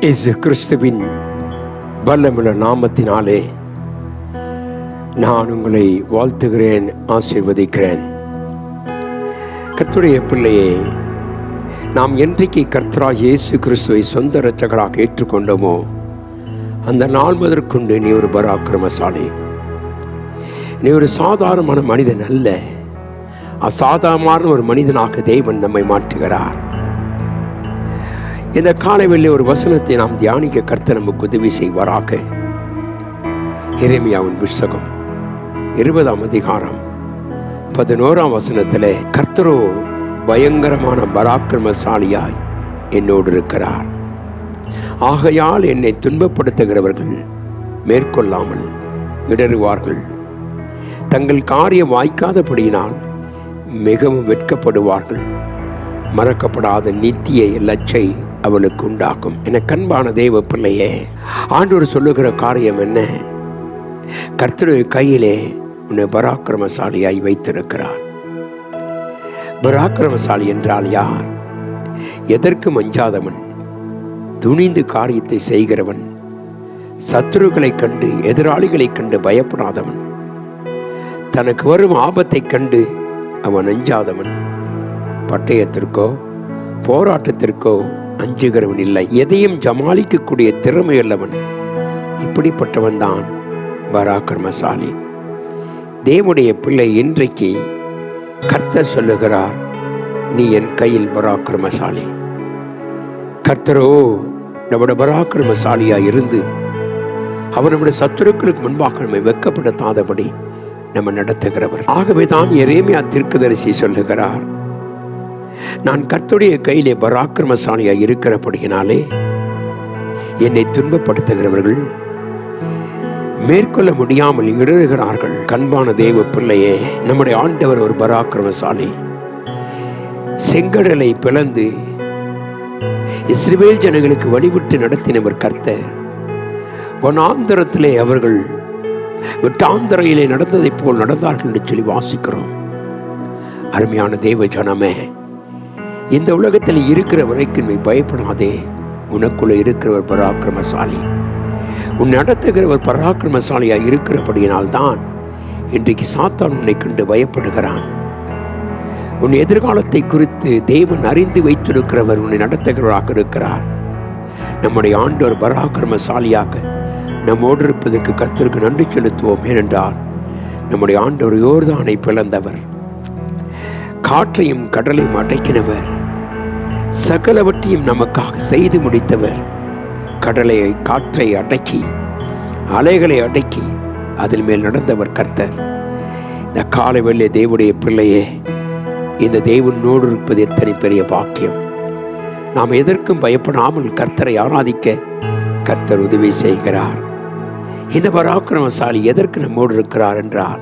இயேசு கிறிஸ்துவின் வல்லமுள்ள நாமத்தினாலே நான் உங்களை வாழ்த்துகிறேன் ஆசீர்வதிக்கிறேன். கர்த்தருடைய பிள்ளையே நாம் என்றைக்கு கர்த்தராக இயேசு கிறிஸ்துவை சொந்த இரட்சகராக ஏற்றுக்கொண்டோமோ அந்த நாள் முதற்கொண்டு நீ ஒரு பராக்கிரமசாலி. நீ ஒரு சாதாரணமான மனிதன் அல்ல. அசாதாரணமான ஒரு மனிதனாக தேவன் நம்மை மாற்றுகிறார். இந்த காலைவெளியில் ஒரு வசனத்தை நாம் தியானிக்க கர்த்த நமக்கு உதவி செய்வாராக. இறைமையாவின் புஸ்தகம் இருபதாம் அதிகாரம் பதினோராம் வசனத்தில் கர்த்தரோ பயங்கரமான பராக்கிரமசாலியாய் என்னோடு இருக்கிறார். ஆகையால் என்னை துன்பப்படுத்துகிறவர்கள் மேற்கொள்ளாமல் இடறுவார்கள். தங்கள் காரியம் வாய்க்காதபடியினால் மிகவும் வெட்கப்படுவார்கள். மறக்கப்படாத நித்திய லட்சை அவளுக்கு உண்டாக்கும். என கண்பான தேவ பிள்ளையே ஆண்டவர் சொல்லுகிற காரியம் என்ன? கர்த்தருடைய கையிலே உன்னை பராக்கிரமசாலியாய் வைத்திருக்கிறார். பராக்கிரமசாலி என்றால் யார்? எதற்கும் அஞ்சாதவன் துணிந்து காரியத்தை செய்கிறவன் சத்துருக்களைக் கண்டு எதிராளிகளைக் கண்டு பயப்படாதவன் தனக்கு வரும் ஆபத்தைக் கண்டு அவன் அஞ்சாதவன். பட்டயத்திற்கோ போராட்டத்திற்கோ அஞ்சுகிறவன் இல்லை. எதையும் ஜமாளிக்கக்கூடிய திறமையுள்ளவன் இப்படிப்பட்டவன் தான் பராக்கிரமசாலி. தேவனுடைய பிள்ளை இன்றைக்கு கர்த்தர் சொல்லுகிறார் நீ என் கையில் பராக்கிரமசாலி. கர்த்தரோ நம்முடைய பராக்கிரமசாலியாக இருந்து அவர் நம்முடைய சத்துருக்களுக்கு முன்பாக நம்மை வெக்கப்படுத்தாதபடி நம்ம நடத்துகிறவர். ஆகவே தான் எரேமியா தீர்க்கதரிசி சொல்லுகிறார் நான் கர்த்தருடைய கையிலே பராக்கிரமசாலியாக இருக்கிறபடியினாலே என்னை துன்பப்படுத்துகிறவர்கள் மேற்கொள்ள முடியாமல் இடறுகிறார்கள் கண்பான தேவ பிள்ளையே நம்முடைய ஆண்டவர் ஒரு பராக்கிரமசாலி. செங்கடலை பிளந்து இஸ்ரேல் ஜனங்களுக்கு வழிவிட்டு நடத்தினவர் கர்த்த வனாந்தரத்திலே அவர்கள் விட்டாந்தரையிலே நடந்ததைப் போல் நடந்தார்கள் என்று சொல்லி வாசிக்கிறோம். அருமையான தேவ ஜனமே இந்த உலகத்தில் இருக்கிற வரைக்கும் நீ பயப்படாதே. உனக்குள்ள இருக்கிறவர் பராக்கிரமசாலி. உன் நடத்துகிறவர் பராக்கிரமசாலியாக இருக்கிறபடியினால் தான் இன்றைக்கு சாத்தான் உன்னை கண்டு பயப்படுகிறான். உன் எதிர்காலத்தை குறித்து தேவன் அறிந்து வைத்திருக்கிறவர் உன்னை நடத்துகிறவராக இருக்கிறார். நம்முடைய ஆண்டோர் பராக்கிரமசாலியாக நம்மோடு இருப்பதற்கு கர்த்தருக்கு நன்றி செலுத்துவோம். ஏனென்றால் நம்முடைய ஆண்டோர் யோர்தானை பிளந்தவர். காற்றையும் கடலையும் அடைக்கினவர் சகலவற்றையும் நமக்காக செய்து முடித்தவர். கடலை காற்றை அடக்கி அலைகளை அடக்கி அதில் மேல் நடந்தவர் கர்த்தர். இந்த காலை வெள்ளை தேவனுடைய பிள்ளையே இந்த தேவனோடு இருப்பது எத்தனை பெரிய பாக்கியம். நாம் எதற்கும் பயப்படாமல் கர்த்தரை ஆராதிக்க கர்த்தர் உதவி செய்கிறார். இந்த பராக்கிரமசாலி எதற்கு நம்மோடு இருக்கிறார் என்றால்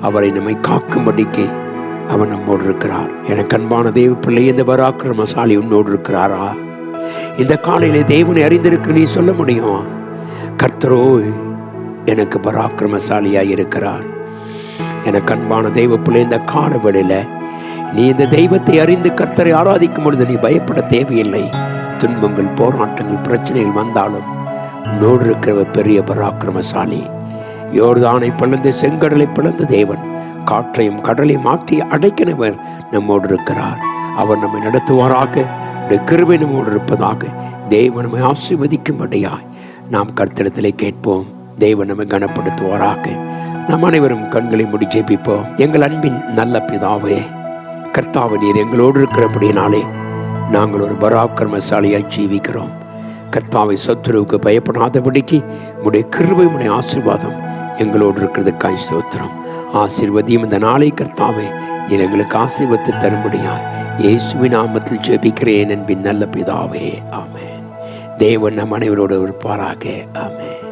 அவரை நம்மை காக்கும்படிக்கு அவன் நம்மோடு இருக்கிறார் எனக்கு அன்பான தெய்வ பிள்ளை இந்த பராக்கிரமசாலி உன்னோடு இருக்கிறாரா? இந்த காலையிலே தேவனை அறிந்திருக்கு நீ சொல்ல முடியும்? கர்த்தரோ எனக்கு பராக்கிரமசாலியாக இருக்கிறார். எனக்கு அன்பான தெய்வ பிள்ளை இந்த கால வேளையில நீ இந்த தெய்வத்தை அறிந்து கர்த்தரை ஆராதிக்கும் பொழுது நீ பயப்பட தேவையில்லை. துன்பங்கள் போராட்டங்கள் பிரச்சனைகள் வந்தாலும் உன்னோடு இருக்கிறவர் பெரிய பராக்கிரமசாலி. யோர்தானை பிளந்து செங்கடலை பிளந்த தேவன். காற்றையும் கடலையும் மாற்றி அடைக்கினவர் நம்மோடு இருக்கிறார். அவர் நம்மை நடத்துவாராக. கிருபை நம்மோடு இருப்பதாக தேவன் நம்மை ஆசீர்வதிக்கும்படியாய் நாம் கர்த்தடத்திலே கேட்போம். தேவன் நம்மை கனப்படுத்துவாராக. நம் அனைவரும் கண்களை முடி ஜெபிப்போம். எங்கள் அன்பின் நல்ல பிதாவே கர்த்தாவை நீர் எங்களோடு இருக்கிறபடினாலே நாங்கள் ஒரு பராக்கிரமசாலியாய் ஜீவிக்கிறோம். கர்த்தாவை சத்துருவுக்கு பயப்படாதபடிக்கு உடைய கிருபை உடைய ஆசீர்வாதம் எங்களோடு இருக்கிறதுக்காய் ஸ்தோத்திரம். ஆசிர்வதியும் இந்த நாளை கர்த்தாவே நீர் எங்களுக்கு ஆசீர்வத்தை தரும்படியா இயேசுவின் நாமத்தில் ஜெபிக்கிறேன் என்பின் நல்ல பிதாவே. ஆமென். தேவன் நம் அனைவரோடு இருப்பாராக. ஆமென்.